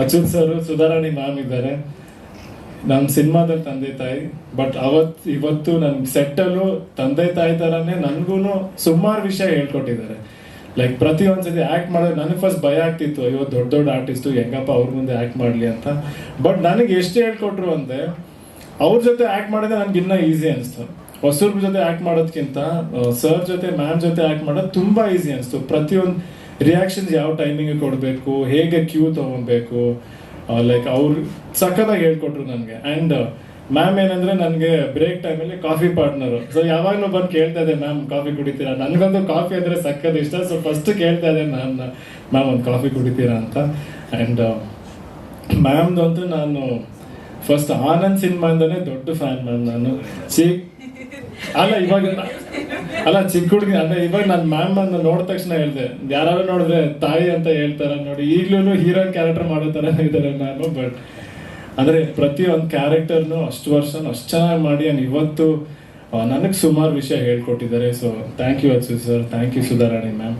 Achyuth sir, Sudharani ma'am ಇದ್ದಾರೆ. ನಮ್ಮ ಸಿನಿಮಾದಲ್ಲಿ ತಂದೆ ತಾಯಿ, ಬಟ್ ಅವತ್, ಇವತ್ತು ನನ್ ಸೆಟ್ಟಲ್ಲೂ ತಂದೆ ತಾಯಿ ತರನೇ ನನ್ಗೂನು ಸುಮಾರು ವಿಷಯ ಹೇಳ್ಕೊಟ್ಟಿದ್ದಾರೆ. ಲೈಕ್ ಪ್ರತಿ ಒಂದ್ಸತಿ ಆಕ್ಟ್ ಮಾಡೋದು ನನಗೆ ಫಸ್ಟ್ ಭಯ ಆಗ್ತಿತ್ತು, ಅಯ್ಯೋ ದೊಡ್ಡ ದೊಡ್ಡ ಆರ್ಟಿಸ್ಟು, ಹೆಂಗಪ್ಪ ಅವ್ರ ಮುಂದೆ ಆಕ್ಟ್ ಮಾಡ್ಲಿ ಅಂತ. ಬಟ್ ನನಗೆ ಎಷ್ಟು ಹೇಳ್ಕೊಟ್ರು ಅಂದ್ರೆ, ಅವ್ರ ಜೊತೆ ಆಕ್ಟ್ ಮಾಡಿದ್ರೆ ನನ್ಗೆ ಇನ್ನ ಈಸಿ ಅನಿಸ್ತು. ಹೊಸೂರ್ ಜೊತೆ ಆಕ್ಟ್ ಮಾಡೋದಕ್ಕಿಂತ ಸರ್ ಜೊತೆ, ಮ್ಯಾಮ್ ಜೊತೆ ಆಕ್ಟ್ ಮಾಡೋದು ತುಂಬಾ ಈಸಿ ಅನಿಸ್ತು. ಪ್ರತಿಯೊಂದು ರಿಯಾಕ್ಷನ್ಸ್ ಯಾವ ಟೈಮಿಂಗ್ ಕೊಡಬೇಕು? ಹೇಗೆ ಕ್ಯೂ ತಗೊಬೇಕು ಲೈಕ್ ಅವ್ರು ಸಖತ್ತಾಗಿ ಹೇಳ್ಕೊಟ್ರು ನನಗೆ. ಅಂಡ್ ಮ್ಯಾಮ್ ಏನಂದ್ರೆ ನನಗೆ ಬ್ರೇಕ್ ಟೈಮಲ್ಲಿ ಕಾಫಿ ಪಾರ್ಟ್ನರು ಸೊ ಯಾವಾಗಲೂ ಬಂದು ಕೇಳ್ತಾ ಇದೆ ಮ್ಯಾಮ್ ಕಾಫಿ ಕುಡಿತೀರಾ? ನನಗಂತೂ ಕಾಫಿ ಅಂದ್ರೆ ಸಖತ್ ಇಷ್ಟ. ಸೊ ಫಸ್ಟ್ ಕೇಳ್ತಾ ಇದೆ ಮ್ಯಾಮ್ ಮ್ಯಾಮ್ ಒಂದು ಕಾಫಿ ಕುಡಿತೀರಾ ಅಂತ. ಅಂಡ್ ಮ್ಯಾಮ್ದಂತೂ ನಾನು ಫಸ್ಟ್ ಆನಂದ್ ಸಿನಿಮಾಯಿಂದನೇ ದೊಡ್ಡ ಫ್ಯಾನ್ ಮ್ಯಾಮ್ ನಾನು. ಸಿ ಅಲ್ಲ, ಇವಾಗ ಅಲ್ಲ, ಚಿಕ್ಕ ಹುಡುಗಿ ಅಂದ್ರೆ ಇವಾಗ ನಾನು ಮ್ಯಾಮ್ ಅನ್ನ ನೋಡಿದ ತಕ್ಷಣ ಹೇಳ್ದೆ ಯಾರು ನೋಡಿದ್ರೆ ತಾಯಿ ಅಂತ ಹೇಳ್ತಾರ ನೋಡಿ ಈಗ್ಲೂ ಹೀರೋ ಕ್ಯಾರೆಕ್ಟರ್ ಮಾಡೋ ತರ ಇದಾರೆ ಮ್ಯಾಮ್ ಬಟ್ ಅಂದ್ರೆ ಪ್ರತಿ ಒಂದು ಕ್ಯಾರೆಕ್ಟರ್ನು ಅಷ್ಟು ವರ್ಷ ಅಷ್ಟು ಚೆನ್ನಾಗಿ ಮಾಡಿ ಅನ್ ಇವತ್ತು ನನಗೆ ಸುಮಾರು ವಿಷಯ ಹೇಳ್ಕೊಟ್ಟಿದ್ದಾರೆ so thank you Acchu sir thank you Sudharani ma'am